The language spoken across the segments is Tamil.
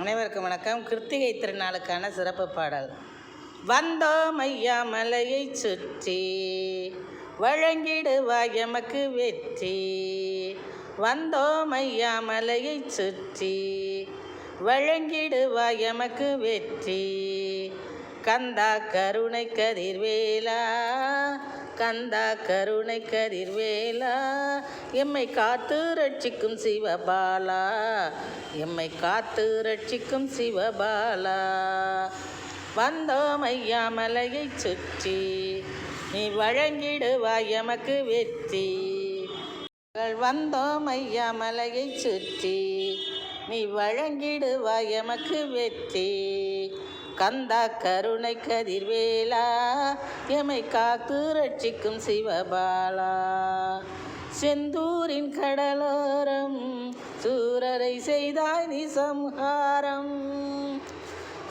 அனைவருக்கும் வணக்கம். கிருத்திகை திருநாளுக்கான சிறப்பு பாடல். வந்தோம் ஐயா மலையை சுற்றி வழங்கிடுவாய் எமக்கு வெற்றி. வந்தோம் ஐயா மலையை சுற்றி வழங்கிடுவாய் எமக்கு வெற்றி. கந்தா கருணை கதிர்வேலா கந்தா கருணை கதிர்வேலா. எம்மை காத்து ரட்சிக்கும் சிவபாலா. எம்மை காத்து ரட்சிக்கும் சிவபாலா. வந்தோம் ஐயா மலையை சுற்றி. நீ வழங்கிடுவாய் எமக்கு வெற்றி. வந்தோம் ஐயா மலையை சுற்றி. நீ வழங்கிடுவாய் எமக்கு வெற்றி. கந்தா கருணை கதிர்வேலா எமை காத்து ரட்சிக்கும் சிவபாலா. செந்தூரின் கடலோரம் சூரரை செய்தாய் நீ சம்ஹாரம்.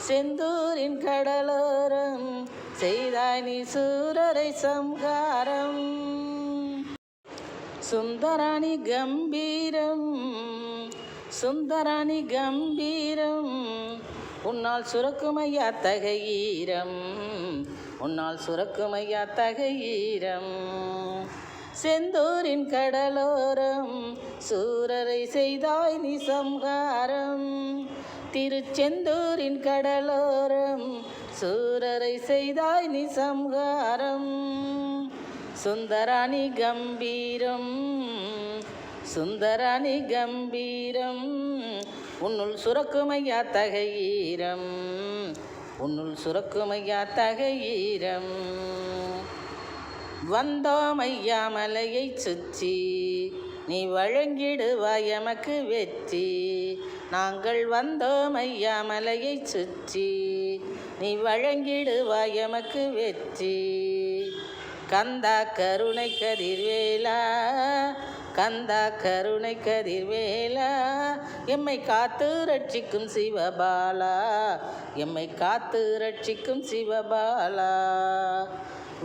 செந்தூரின் கடலோரம் செய்தாய் நீ சூரரை சம்ஹாரம். சுந்தராணி கம்பீரம் சுந்தராணி கம்பீரம் உன்னால் சுரக்குமையா தகையீரம் உன்னால் சுரக்குமையா தகையீரம் செந்தூரின் கடலோரம் சூரரை செய்தாய் நீ சம்ஹாரம். திருச்செந்தூரின் கடலோரம் சூரரை செய்தாய் நீ சம்ஹாரம். சுந்தராணி கம்பீரம் சுந்தராணி கம்பீரம். உன்னுள் சுரக்குமையா தகையீரம். உன்னுள் சுரக்குமையா தகையீரம். வந்தோம் ஐயா மலையை சுற்றி நீ வழங்கிடுவாய் எமக்கு வெற்றி. நாங்கள் வந்தோம் ஐயா மலையை சுற்றி நீ வழங்கிடுவாய் எமக்கு வெற்றி. கந்தா கருணை கதிர்வேலா கந்தா கருணை கதிர்வேலா. எம்மை காத்து ரட்சிக்கும் சிவபாலா. எம்மை காத்து ரட்சிக்கும் சிவபாலா.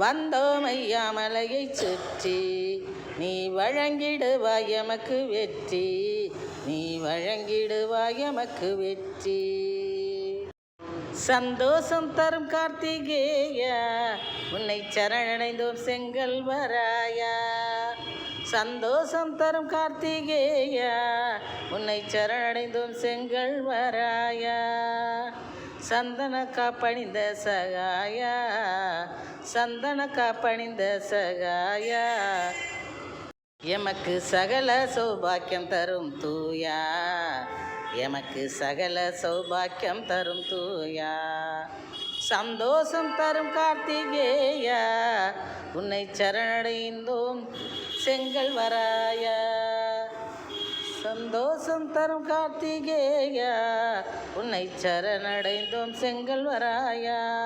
வந்தோம் ஐயா மலையை சுற்றி. நீ வழங்கிடுவாய் எமக்கு வெற்றி. நீ வழங்கிடுவாய் எமக்கு வெற்றி. சந்தோஷம் தரும் கார்த்திகேயா. உன்னை சரணடைந்தோம் செங்கல் வராயா சந்தோஷம் தரும் கார்த்திகேயா உன்னை சரணடைந்தோம் செங்கல் வராயா. சந்தன காப்பணிந்த சகாயா சந்தன காப்பணிந்த சகாயா. எமக்கு சகல சௌபாக்கியம் தரும் தூயா. எமக்கு சகல சௌபாக்கியம் தரும் தூயா. சந்தோஷம் தரும் கார்த்திகேயா. உன்னை சரணடைந்தோம் செங்கல் வராயா. சந்தோஷம் தரும் கார்த்திகேயா. உன்னை சரணடைந்தோம் செங்கல் வராயா.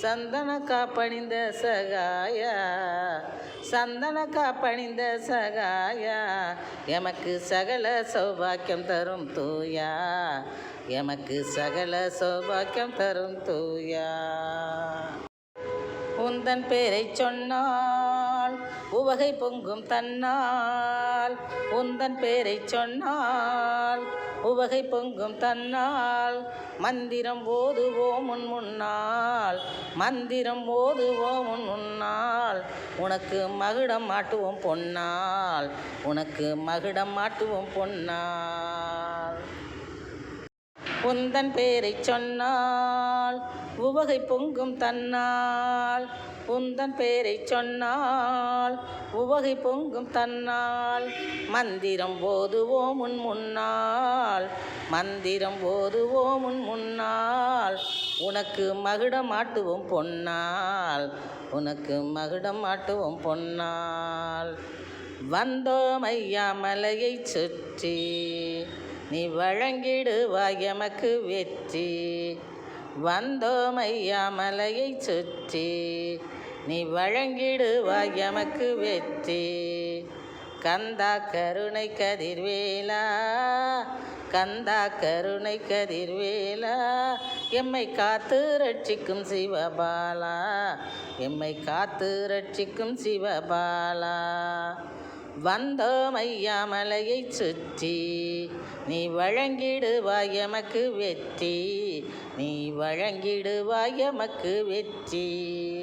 சந்தன காப்பணிந்த சகாயா சந்தன காப்பணிந்த சகாயா எமக்கு சகல சௌபாக்கியம் தரும் தூயா எமக்கு சகல சௌபாக்கியம் தரும் தூயா. உந்தன் பேரை சொன்னோம். உவகை பொங்கும் தன்னால் உந்தன் பேரை சொன்னால். உவகை பொங்கும் தன்னால் மந்திரம் ஓதுவோம் உன் முன்னால். மந்திரம் ஓதுவோம் உன் முன்னால். உனக்கு மகுடம் மாட்டுவோம் பொன்னால். உனக்கு மகுடம் மாட்டுவோம் பொன்னால். உந்தன் பேரை சொன்னால் உவகை பொங்கும் தன்னால். உந்தன் பேரை சொன்னால் உவகை பொங்கும் தன்னால். மந்திரம் போதுவோம் உன் முன்னால். மந்திரம் போதுவோம் உன் முன்னால். உனக்கு மகுடம் மாட்டுவோம் பொன்னால். உனக்கு மகுடம் மாட்டுவோம் பொன்னால். வந்தோம் ஐயா மலையை சுற்றி. நீ வழங்கிடுவாய் எமக்கு வெற்றி. வந்தோமையா மலையை சுற்றி. நீ வழங்கிடுவாய் எமக்கு வெற்றி. கந்தா கருணை கதிர்வேலா கந்தா கருணை கதிர்வேலா எம்மை காத்து ரட்சிக்கும் சிவபாலா எம்மை காத்து ரட்சிக்கும் சிவபாலா. வந்தோம் ஐயா மலையை சுற்றி. நீ வழங்கிடுவாய் எமக்கு வெற்றி. நீ வழங்கிடுவாய் எமக்கு வெற்றி.